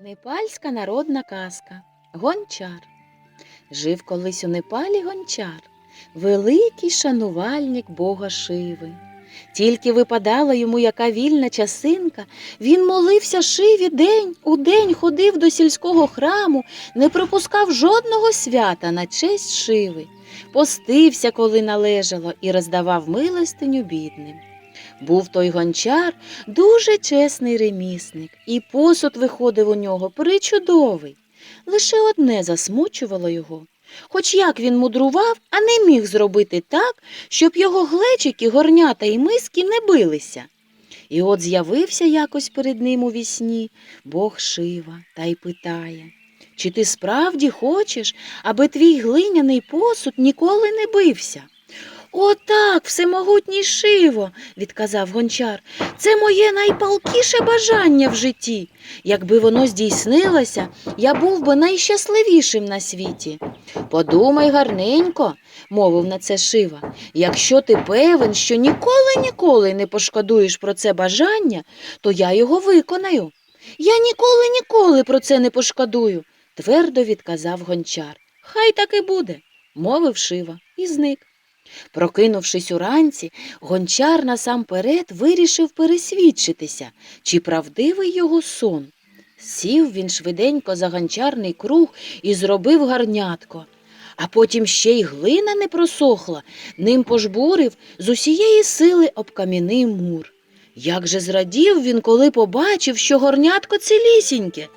Непальська народна казка Гончар. Жив колись у Непалі гончар, великий шанувальник бога Шиви. Тільки випадала йому яка вільна часинка, він молився Шиві день у день ходив до сільського храму, не пропускав жодного свята на честь Шиви, постився, коли належало, і роздавав милостиню бідним. Був той гончар дуже чесний ремісник, і посуд виходив у нього причудовий. Лише одне засмучувало його. Хоч як він мудрував, а не міг зробити так, щоб його глечики, горнята і миски не билися. І от з'явився якось перед ним у вісні Бог Шива та й питає, чи ти справді хочеш, аби твій глиняний посуд ніколи не бився? О, так, всемогутній Шиво, відказав гончар, це моє найпалкіше бажання в житті. Якби воно здійснилося, я був би найщасливішим на світі. Подумай гарненько, мовив на це Шива. Якщо ти певен, що ніколи ніколи не пошкодуєш про це бажання, то я його виконаю. Я ніколи ніколи про це не пошкодую, твердо відказав гончар. Хай так і буде, мовив Шива і зник. Прокинувшись уранці, гончар насамперед вирішив пересвідчитися, чи правдивий його сон. Сів він швиденько за гончарний круг і зробив гарнятко. А потім ще й глина не просохла, ним пожбурив з усієї сили об кам'яний мур. Як же зрадів він, коли побачив, що горнятко цілісіньке.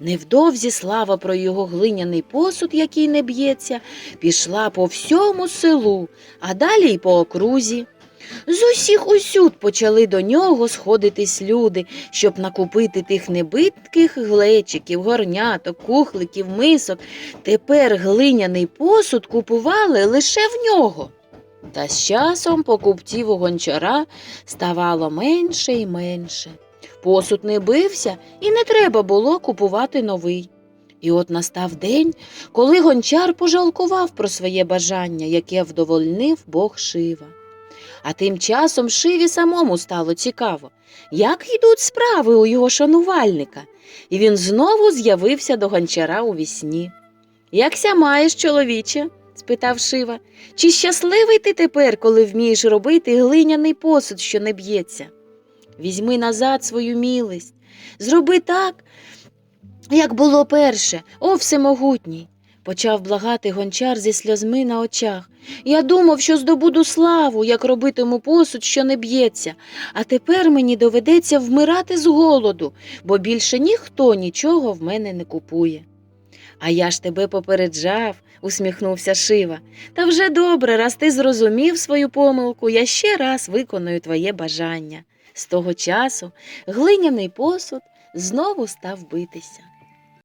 Невдовзі слава про його глиняний посуд, який не б'ється, пішла по всьому селу, а далі й по окрузі. З усіх усюд почали до нього сходитись люди, щоб накупити тих небитких глечиків, горняток, кухликів, мисок. Тепер глиняний посуд купували лише в нього. Та з часом покупців у гончара ставало менше і менше. Посуд не бився і не треба було купувати новий. І от настав день, коли гончар пожалкував про своє бажання, яке вдовольнив Бог Шива. А тим часом Шиві самому стало цікаво, як йдуть справи у його шанувальника, і він знову з'явився до гончара у вісні. Якся маєш, чоловіче? спитав Шива. Чи щасливий ти тепер, коли вмієш робити глиняний посуд, що не б'ється? Візьми назад свою милість, зроби так, як було перше, о всемогутній. Почав благати гончар зі сльозми на очах. Я думав, що здобуду славу, як робитиму посуд, що не б'ється, а тепер мені доведеться вмирати з голоду, бо більше ніхто нічого в мене не купує. А я ж тебе попереджав, усміхнувся Шива. Та вже добре, раз ти зрозумів свою помилку, я ще раз виконую твоє бажання. З того часу глиняний посуд знову став битися.